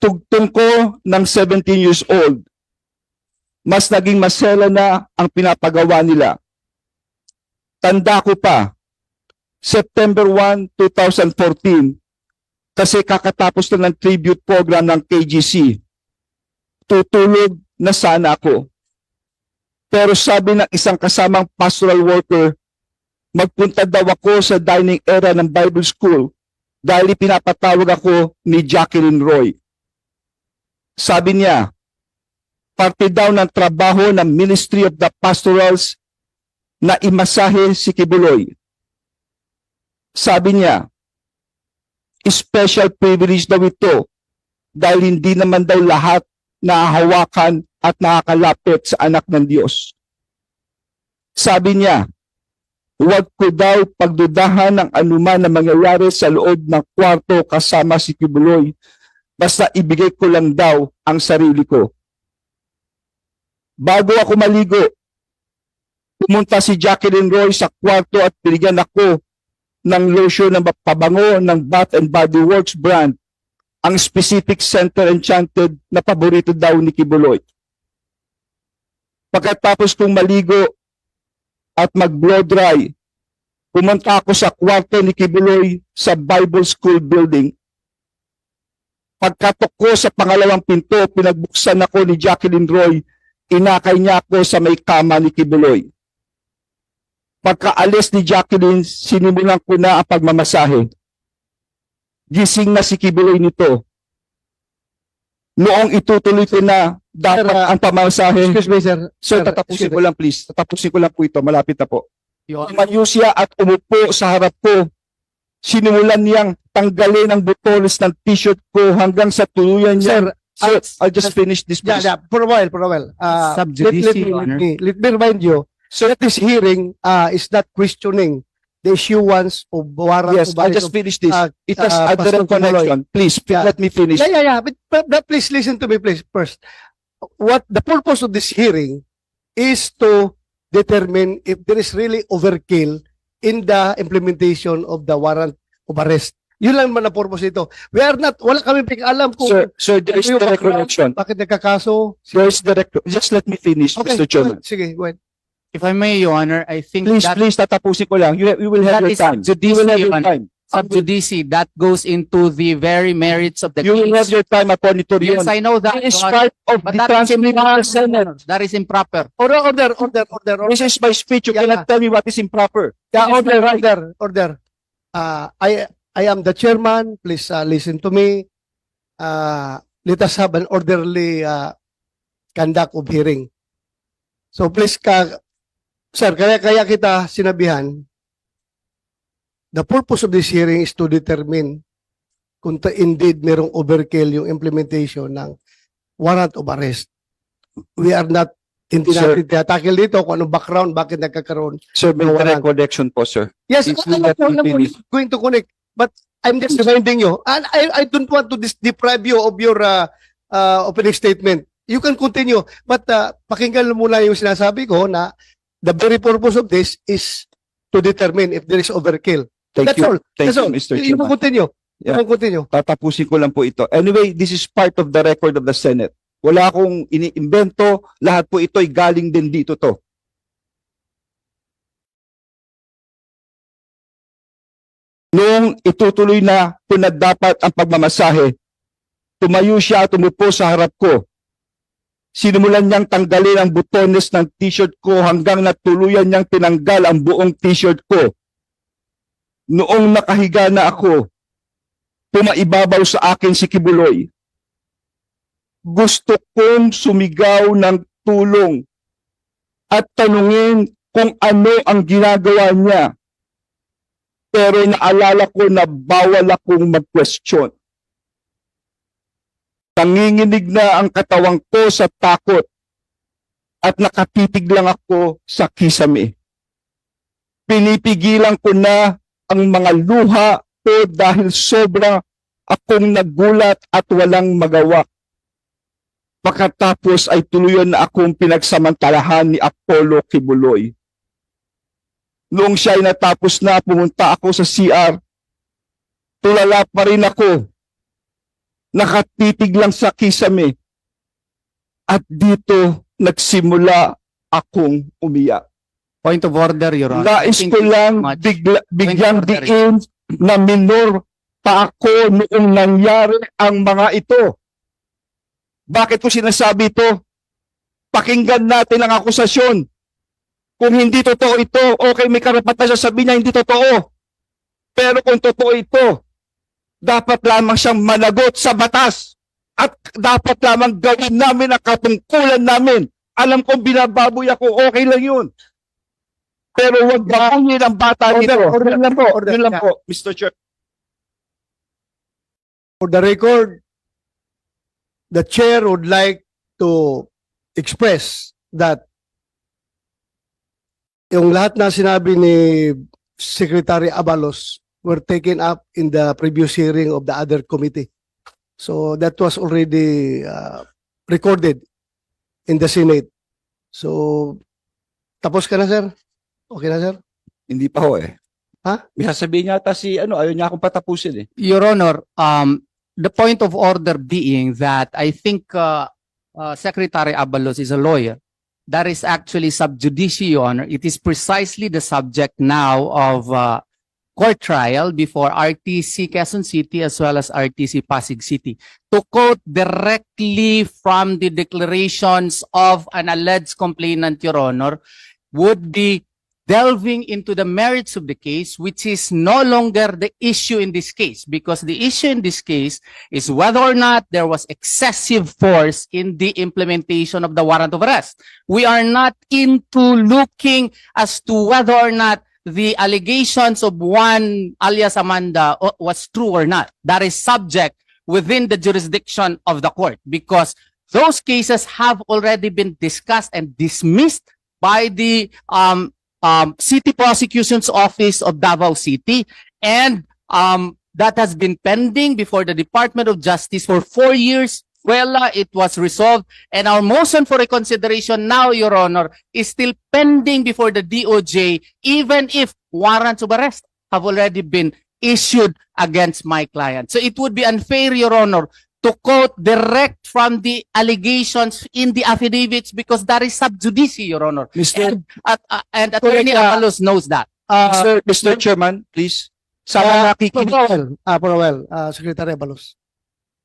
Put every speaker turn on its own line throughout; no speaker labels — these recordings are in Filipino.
pagtugtong ko ng 17 years old, mas naging masela na ang pinapagawa nila. Tanda ko pa, September 1, 2014, kasi kakatapos na ng tribute program ng KGC. Tutulog na sana ako. Pero sabi ng isang kasamang pastoral worker, magpunta daw ako sa dining area ng Bible School dahil pinapatawag ako ni Jacqueline Roy. Sabi niya, parte daw ng trabaho ng Ministry of the Pastorals na imasahe si Kibuloy. Sabi niya, special privilege daw ito dahil hindi naman daw lahat nahahawakan at nakakalapit sa anak ng Diyos. Sabi niya, huwag ko daw pagdudahan ng anuman na mangyayari sa loob ng kwarto kasama si Kibuloy basta ibigay ko lang daw ang sarili ko. Bago ako maligo, pumunta si Jacqueline Roy sa kwarto at binigyan ako ng lotion ng pabango ng Bath and Body Works brand, ang specific Center Enchanted na paborito daw ni Kibuloy. Pagkatapos kong maligo at mag-blow dry, pumunta ako sa kwarto ni Kibuloy sa Bible School building. Pagkatok ko sa pangalawang pinto, pinagbuksan ako ni Jacqueline Roy, inakay niya ako sa may kama ni Kibuloy. Pagkaalis ni Jacqueline, sinimulan ko na ang pagmamasahe. Gising na si Kibuloy nito. Noong itutuloy ko na dapat
Sir, uh,
ang pamasahe.
Excuse me, sir.
Sir,
Sir,
tatapusin ko lang please. Tatapusin ko lang po ito. Malapit na po. Siya at umupo sa harap ko. Sinimulan niyang tanggalin ang butones ng t-shirt ko hanggang sa tuluyan niya.
Sir,
Sir, I'll just finish this
yeah,
please.
yeah, for a while, for a while. Uh,
Sub
let, let, me, let, me, let me remind you, so that this hearing uh, is not questioning the issuance of warrant
Yes, I'll just
of-
finish this.
uh,
It has
uh,
a direct
Pastor Kibuloy.
connection. Please,
Yeah.
let me finish.
Yeah, yeah, yeah. But, but, but please listen to me, please, first. What the purpose of this hearing is to determine if there is really overkill in the implementation of the warrant of arrest. Yun lang man ang purpose ito. We are not, wala kami alam kung
Sir, sir, there is
ano
direct
background,
connection.
bakit nagkakaso.
There is direct, just let me finish,
Okay,
Mr. Chairman.
sige, go ahead.
If I may, Your Honor, I think
Please,
that
please, tatapusin ko lang. You, you will have your time.
judice,
You will have
Your
time.
sub judice, that goes into the very merits of the
You will have
case.
your time, Attorney Torion.
Yes, I know that.
This is
Your Honor.
part of
But
the
that is
transcript of the
improper.
Senate.
That is improper.
Order, order, order, order, order.
This is my speech. You
Yeah.
cannot tell me what is improper.
Yeah, order, order, order. Uh, I, I am the chairman. Please uh, listen to me. Uh, let us have an orderly uh, conduct of hearing. So please, ka, sir, kaya, kaya kita sinabihan, the purpose of this hearing is to determine kung ta- indeed merong overkill yung implementation ng warrant of arrest. We are not, hindi
Sir.
natin tackle dito kung anong background, bakit nagkakaroon
Sir, may connection po, sir.
Yes,
Please
alam ko,
me
alam it's going to connect. But I'm just reminding you, and I, I don't want to dis- deprive you of your uh, uh, opening statement. You can continue. But uh, pakinggan muna yung sinasabi ko na the very purpose of this is to determine if there is overkill.
Thank
That's
you.
all.
Thank
That's
you,
all.
Mr.
You, you can continue.
Yeah.
You can continue.
Tatapusin ko lang po ito. Anyway, this is part of the record of the Senate. Wala akong iniimbento. Lahat po ito'y galing din dito to. Noong itutuloy na na dapat ang pagmamasahe, tumayo siya at umupo sa harap ko. Sinimulan niyang tanggalin ang butones ng t-shirt ko hanggang natuluyan niyang tinanggal ang buong t-shirt ko. Noong nakahiga na ako, pumaibabaw sa akin si Kibuloy. Gusto kong sumigaw ng tulong at tanungin kung ano ang ginagawa niya. Pero naalala ko na bawal akong mag-question. Nanginginig na ang katawang ko sa takot at nakatitig lang ako sa kisame. Pinipigilan ko na ang mga luha ko dahil sobra akong nagulat at walang magawa. Pagkatapos ay tuluyan na akong pinagsamantalahan ni Apollo Kibuloy. Noong siya ay natapos na, pumunta ako sa CR. Tulala pa rin ako. nakatitig lang sa kisame. At dito nagsimula akong umiyak.
Point of order, Your Honor.
Nais ko lang bigla, bigyang
order.
diin na minor pa ako noong nangyari ang mga ito. Bakit ko sinasabi ito? Pakinggan natin ang akusasyon. Kung hindi totoo ito, okay, may karapatan siya sabihin niya hindi totoo. Pero kung totoo ito, dapat lamang siyang managot sa batas. At dapat lamang gawin namin ang katungkulan namin. Alam kong binababoy ako, okay lang yun. Pero wag bakunin ang bata
Order,
nito.
order
lang po,
order.
yun lang po, Mr. Chair.
For the record, the chair would like to express that yung lahat na sinabi ni Secretary Abalos were taken up in the previous hearing of the other committee. So that was already uh, recorded in the Senate. So, tapos ka na, sir? Okay na, sir?
Hindi pa ho eh.
Ha?
May sasabihin yata si ano, ayaw niya akong patapusin eh.
Your Honor, um, the point of order being that I think uh, uh, Secretary Abalos is a lawyer. That is actually sub judice, Your Honor. It is precisely the subject now of uh, court trial before RTC Quezon City as well as RTC Pasig City. To quote directly from the declarations of an alleged complainant, Your Honor, would be delving into the merits of the case, which is no longer the issue in this case, because the issue in this case is whether or not there was excessive force in the implementation of the warrant of arrest. We are not into looking as to whether or not the allegations of one alias Amanda was true or not. That is subject within the jurisdiction of the court because those cases have already been discussed and dismissed by the um, um, City Prosecution's Office of Davao City, and um, that has been pending before the Department of Justice for four years. Well, it was resolved, and our motion for reconsideration now, Your Honor, is still pending before the DOJ, even if warrants of arrest have already been issued against my client. So it would be unfair, Your Honor, to quote direct from the allegations in the affidavits because that is sub judice, Your Honor.
Mr.
And, at, uh, and Attorney
uh,
Avalos knows that.
Uh,
Mr. Mr. Chairman, please. Sana
Uh,
nakikinig.
Powell, uh, Powell, uh, Secretary Abalos.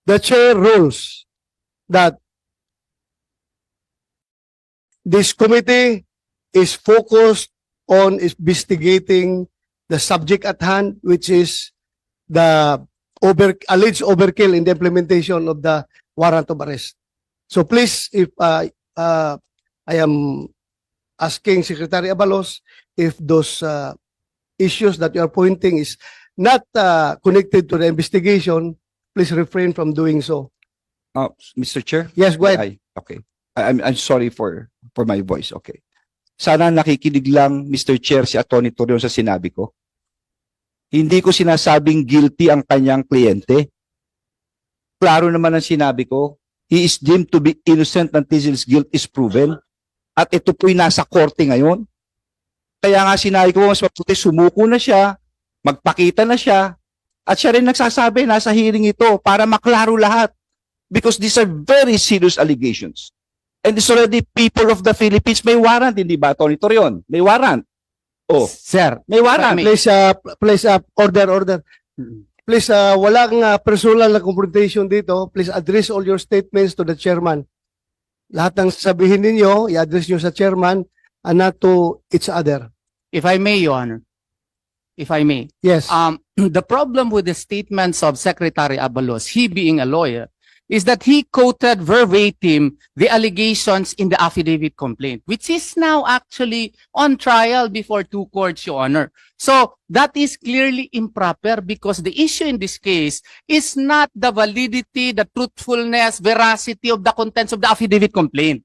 The chair rules that this committee is focused on investigating the subject at hand, which is the over alleged overkill in the implementation of the warrant of arrest. So please, if uh, uh, I am asking Secretary Abalos if those uh, issues that you are pointing is not uh, connected to the investigation, please refrain from doing so.
Uh, Mr. Chair?
Yes, go ahead.
Ay, okay. I- I'm, I'm sorry for, for my voice. Okay. Sana nakikinig lang, Mr. Chair, si Atty. Torion sa sinabi ko. Hindi ko sinasabing guilty ang kanyang kliyente. Klaro naman ang sinabi ko. He is deemed to be innocent until his guilt is proven. At ito po'y nasa korte ngayon. Kaya nga sinabi ko, mas mabuti sumuko na siya, magpakita na siya, at siya rin nagsasabi, nasa hearing ito, para maklaro lahat because these are very serious allegations. And it's already people of the Philippines may warrant, hindi ba, Tony Torion? May warrant. Oh,
Sir,
may warrant.
Please, uh, please, uh, order, order. Please, uh, walang uh, personal na confrontation dito. Please address all your statements to the chairman. Lahat ng sabihin ninyo, i-address nyo sa chairman and not to each other.
if I may, Your Honor, if I may,
Yes.
um, the problem with the statements of Secretary Abalos, he being a lawyer, is that he quoted verbatim the allegations in the affidavit complaint, which is now actually on trial before two courts, Your Honor. So that is clearly improper because the issue in this case is not the validity, the truthfulness, veracity of the contents of the affidavit complaint.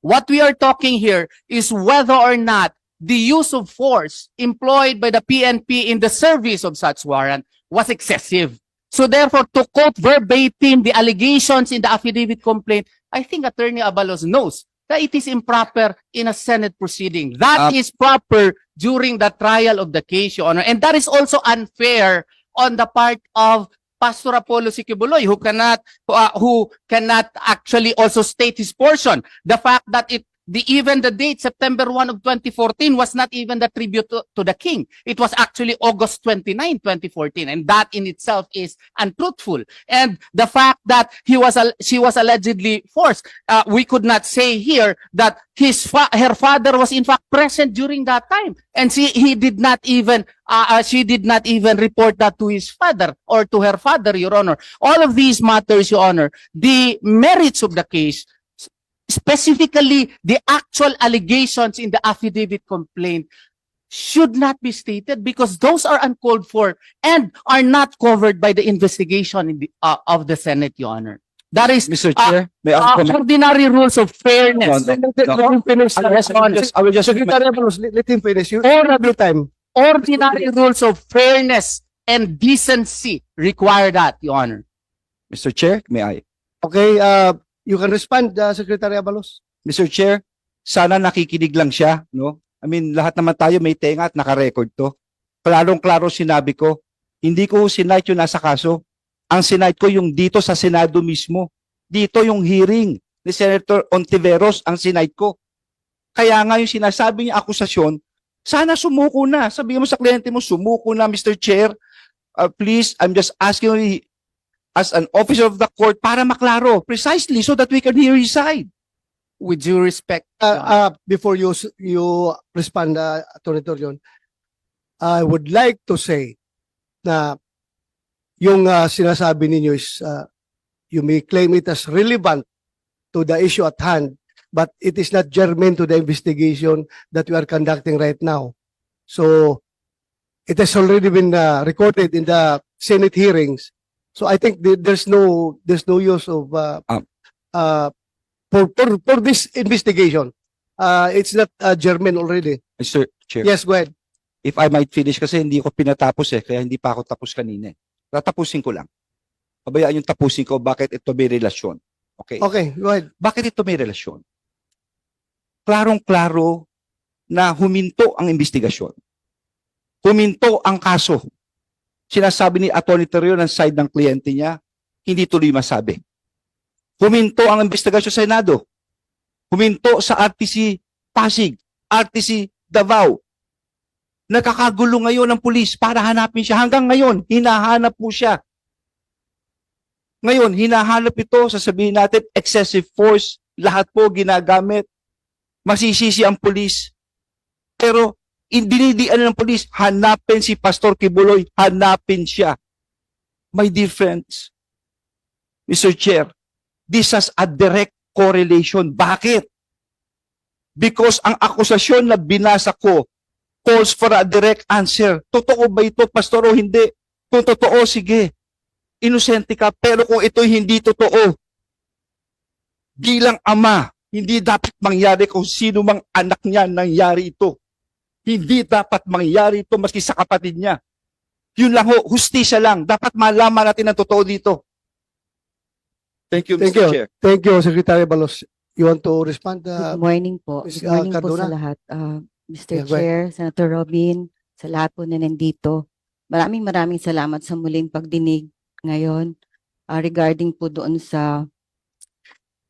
What we are talking here is whether or not the use of force employed by the PNP in the service of such warrant was excessive. So therefore, to quote verbatim the allegations in the affidavit complaint, I think Attorney Abalos knows that it is improper in a Senate proceeding. That
Um,
is proper during the trial of the case, Your Honor. And that is also unfair on the part of Pastor Apollo Sikibuloy who cannot uh, who cannot actually also state his portion. The fact that it the even the date September 1 of 2014 was not even the tribute to, to the king. It was actually August 29, 2014 and that in itself is untruthful. And the fact that he was she was allegedly forced, uh, we could not say here that his fa- her father was in fact present during that time and she he did not even uh, uh, she did not even report that to his father or to her father your honor all of these matters your honor the merits of the case specifically the actual allegations in the affidavit complaint should not be stated because those are uncalled for and are not covered by the investigation in the, uh, of the Senate, Your Honor. That is
Mr.
Ah,
Chair, may I
uh,
comment?
ordinary rules of fairness.
No, no, no.
Let him finish.
I will
Yes,
I will just, I will just,
Secretary Abalos, let, let him finish. You,
Or-
have your time.
Ordinary rules of fairness and decency require that, Your Honor.
Mr. Chair, may I?
Okay, uh, you can respond, uh, Secretary Abalos.
Mr. Chair, sana nakikinig lang siya, no? I mean, lahat naman tayo may tenga at naka-record to. Klarong-klaro sinabi ko, hindi ko sinight yung nasa kaso. Ang sinight ko yung dito sa Senado mismo. Dito yung hearing ni Senator Ontiveros ang sinight ko. Kaya nga yung sinasabi niya akusasyon, sana sumuko na. Sabihin mo sa kliyente mo, sumuko na, Mr. Chair. Uh, please, I'm just asking as an officer of the court para maklaro precisely so that we can hear his side.
With due respect,
Uh, uh, before you you respond, uh, Attorney Torion, I would like to say na yung uh, sinasabi ninyo is uh, you may claim it as relevant to the issue at hand, but it is not germane to the investigation that we are conducting right now. So it has already been uh, recorded in the Senate hearings. So I think the- there's no there's no use of uh,
Um.
uh, for, for for this investigation. Uh, it's not uh, germane already.
Mr. Chair.
Yes, go ahead.
if I might finish kasi hindi ko pinatapos eh, kaya hindi pa ako tapos kanina eh. Tatapusin ko lang. Pabayaan yung tapusin ko bakit ito may relasyon. Okay.
Okay, go ahead.
Bakit ito may relasyon? Klarong-klaro na huminto ang investigasyon. Huminto ang kaso. Sinasabi ni Atty. Terrio ng side ng kliyente niya, hindi tuloy masabi. Huminto ang investigasyon sa Senado. Huminto sa RTC Pasig, RTC Davao. Nakakagulo ngayon ng pulis para hanapin siya. Hanggang ngayon, hinahanap po siya. Ngayon, hinahanap ito, sasabihin natin, excessive force, lahat po ginagamit. Masisisi ang pulis. Pero, dinidian ng pulis, hanapin si Pastor Kibuloy, hanapin siya. My dear friends, Mr. Chair, this has a direct correlation. Bakit? Because ang akusasyon na binasa ko calls for a direct answer. Totoo ba ito, Pastor, o hindi? Kung totoo, sige. Inosente ka. Pero kung ito'y hindi totoo, bilang ama, hindi dapat mangyari kung sino mang anak niya nangyari ito. Hindi dapat mangyari ito maski sa kapatid niya. Yun lang ho, hustisya lang. Dapat malaman natin ang totoo dito. Thank you,
Thank
Mr.
you.
Chair.
Thank you, Secretary Balos. You want to respond? Uh,
Good morning po.
Ms.
Good morning po
Cardona.
sa lahat. Uh, Mr.
Yeah, go.
Chair, Senator Robin, sa lahat po na nandito. Maraming maraming salamat sa muling pagdinig ngayon uh, regarding po doon sa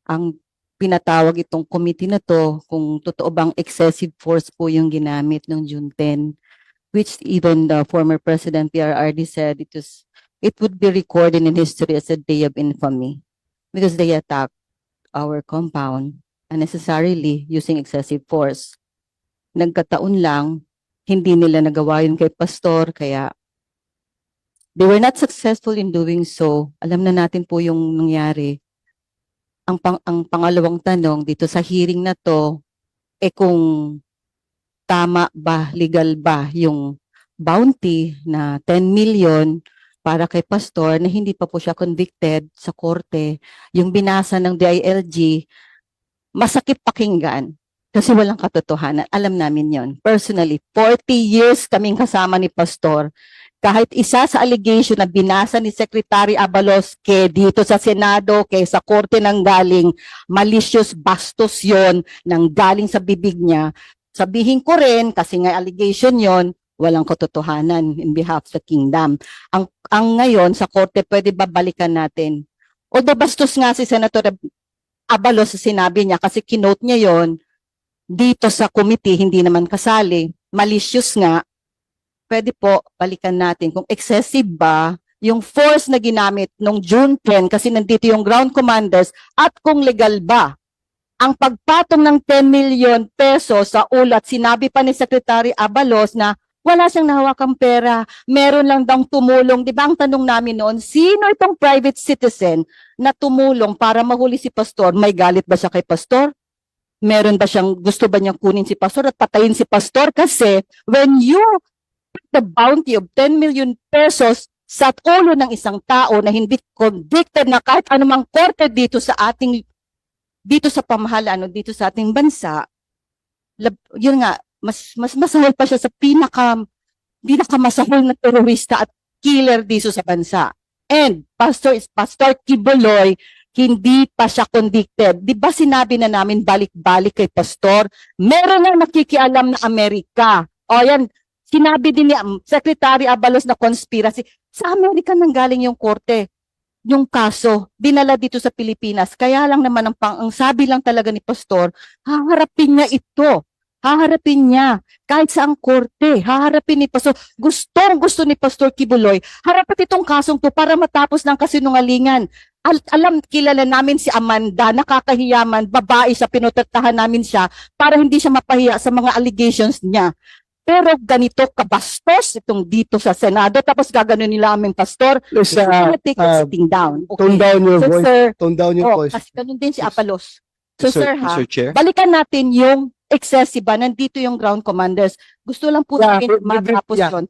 ang pinatawag itong committee na to kung totoo bang excessive force po yung ginamit ng June 10 which even the former President PRRD said it was it would be recorded in history as a day of infamy because they attacked our compound unnecessarily using excessive force. Nagkataon lang, hindi nila nagawa yun kay pastor, kaya they were not successful in doing so. Alam na natin po yung nangyari. Ang, pang, ang pangalawang tanong dito sa hearing na to, eh kung tama ba, legal ba yung bounty na 10 million para kay pastor na hindi pa po siya convicted sa korte, yung binasa ng DILG, masakit pakinggan kasi walang katotohanan. Alam namin yon. Personally, 40 years kaming kasama ni Pastor. Kahit isa sa allegation na binasa ni Secretary Abalos kay dito sa Senado, kay sa korte ng galing, malicious bastos yon nang galing sa bibig niya. Sabihin ko rin, kasi nga allegation yon walang katotohanan in behalf the kingdom. Ang, ang ngayon sa korte, pwede babalikan natin. Although bastos nga si Senator Abalos sa sinabi niya kasi kinote niya yon dito sa committee, hindi naman kasali. Malicious nga. Pwede po, balikan natin kung excessive ba yung force na ginamit nung June 10 kasi nandito yung ground commanders at kung legal ba ang pagpatong ng 10 million pesos sa ulat, sinabi pa ni Secretary Abalos na wala siyang nahawakang pera, meron lang daw tumulong. Di ba ang tanong namin noon, sino itong private citizen na tumulong para mahuli si Pastor? May galit ba siya kay Pastor? Meron ba siyang, gusto ba niyang kunin si Pastor at patayin si Pastor? Kasi when you the bounty of 10 million pesos sa ulo ng isang tao na hindi convicted na kahit anumang korte dito sa ating dito sa pamahalaan o dito sa ating bansa, lab, yun nga, mas mas masahol pa siya sa pinaka pinakamasahol na terorista at killer dito sa bansa. And Pastor is Pastor Kibuloy, hindi pa siya convicted. Di ba sinabi na namin balik-balik kay Pastor, meron na nakikialam na Amerika. O yan, sinabi din ni um, Secretary Abalos na conspiracy. Sa Amerika nang galing yung korte yung kaso dinala dito sa Pilipinas. Kaya lang naman ang, pang, ang sabi lang talaga ni Pastor, haharapin niya ito. Haharapin niya kahit sa ang korte. Haharapin ni Pastor. Gustong gusto ni Pastor Kibuloy. Harapin itong kasong to para matapos ng kasinungalingan. Al- alam, kilala namin si Amanda, nakakahiyaman, babae siya, pinotratahan namin siya para hindi siya mapahiya sa mga allegations niya. Pero ganito kabastos itong dito sa Senado, tapos gaganon nila aming pastor, It's
uh,
take
uh,
it sitting down.
tone
Okay.
down your
So,
voice.
sir,
Tone down your
oh,
voice.
kasi ganun din si Apalos. So,
Mr.
sir, ha,
Mr. Chair.
balikan natin yung excessive ba? Nandito yung ground commanders. Gusto lang po
Yeah,
namin matapos
yeah.
yun.